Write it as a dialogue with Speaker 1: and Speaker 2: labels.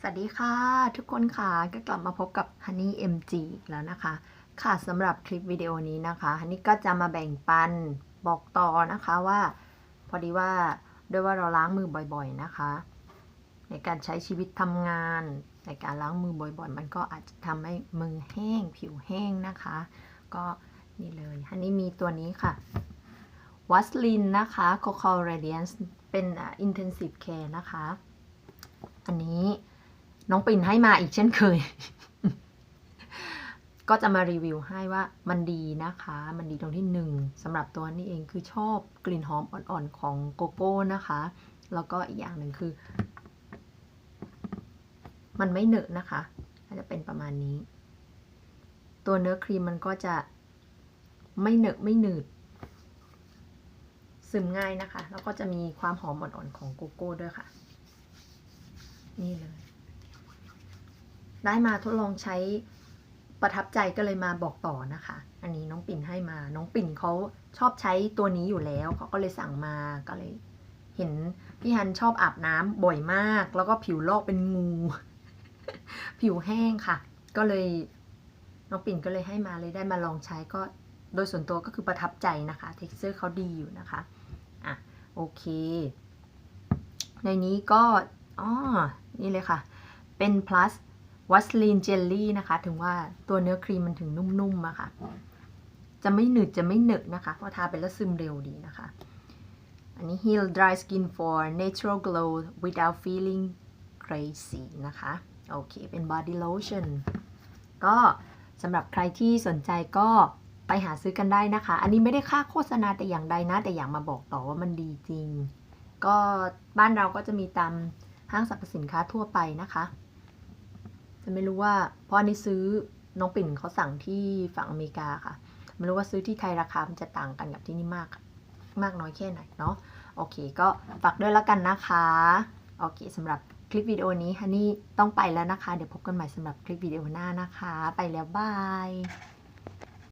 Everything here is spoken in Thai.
Speaker 1: สวัสดีค่ะ ทุกคนค่ะก็กลับมาพบกับ Honey MG อีแล้วนะคะ ค่ะสำหรับคลิปวิดีโอนี้นะคะ Honey ก็จะมาแบ่งปันบอกต่อนะคะว่า พอดีว่าด้วยว่าเราล้างมือบ่อยๆนะคะ ในการใช้ชีวิตทำงาน ในการล้างมือบ่อยๆ มันก็อาจจะทำให้มือแห้ง ผิวแห้งนะคะ ก็นี่เลย Honey มีตัวนี้ค่ะวัสลินนะคะ Coco Radiance เป็นอ่า Intensive Care นะคะ อันนี้ น้องปิ่นให้มาอีกเช่นเคย ก็จะมารีวิวให้ว่ามันดีนะคะ มันดีตรงที่หนึ่งสำหรับตัวนี้เองคือชอบกลิ่นหอมอ่อนๆของโกโก้นะคะ แล้วก็อีกอย่างหนึ่งคือ มันไม่เหนอะนะคะอาจจะเป็นประมาณนี้ ตัวเนื้อครีมมันก็จะไม่เหนอะไม่หนืดซึมง่ายนะคะ แล้วก็จะมีความหอมอ่อนๆของโกโก้ด้วยค่ะ นี่เลย ได้มาทดลองใช้ประทับใจก็เลยมาบอกต่อนะคะ อันนี้น้องปิ่นให้มา น้องปิ่นเขาชอบใช้ตัวนี้อยู่แล้วเขาก็เลยสั่งมาก็เลย เห็นพี่ฮันชอบอาบน้ำบ่อยมาก แล้วก็ผิวลอกเป็นงู ผิวแห้งค่ะ ก็เลยน้องปิ่นก็เลยให้มาเลยได้มาลองใช้ก็โดยส่วนตัวก็คือประทับใจนะคะ เท็กเจอร์เขาดีอยู่นะคะ อะ โอเค ในนี้ก็อ๋อนี่เลยค่ะ เป็น plus วัสลีนเจลลี่นะคะ ถึงว่าตัวเนื้อครีมมันถึงนุ่มๆอะค่ะ จะไม่หนืดจะไม่เหนอะนะคะ เพราะทาไปแล้วซึมเร็วดีนะคะ อันนี้ heal dry skin for natural glow without feeling crazy นะคะ โอเค เป็น body lotion ก็สำหรับใครที่สนใจก็ไปหาซื้อกันได้นะคะ อันนี้ไม่ได้ค่าโฆษณาแต่อย่างใดนะ แต่อยากมาบอกต่อว่ามันดีจริง ก็บ้านเราก็จะมีตามห้างสรรพสินค้าทั่วไปนะคะ ไม่รู้ว่าเพราะอันนี้ซื้อน้องปิ่นเขาสั่งที่ฝั่งอเมริกาค่ะ ไม่รู้ว่าซื้อที่ไทยราคามันจะต่างกันกับที่นี่มาก มากน้อยแค่ไหนเนาะโอเค ก็ฝากด้วยแล้วกันนะคะโอเคสำหรับคลิปวิดีโอนี้ฮันนี่ต้องไปแล้วนะคะ เดี๋ยวพบกันใหม่สำหรับคลิปวิดีโอหน้านะคะ ไปแล้วบาย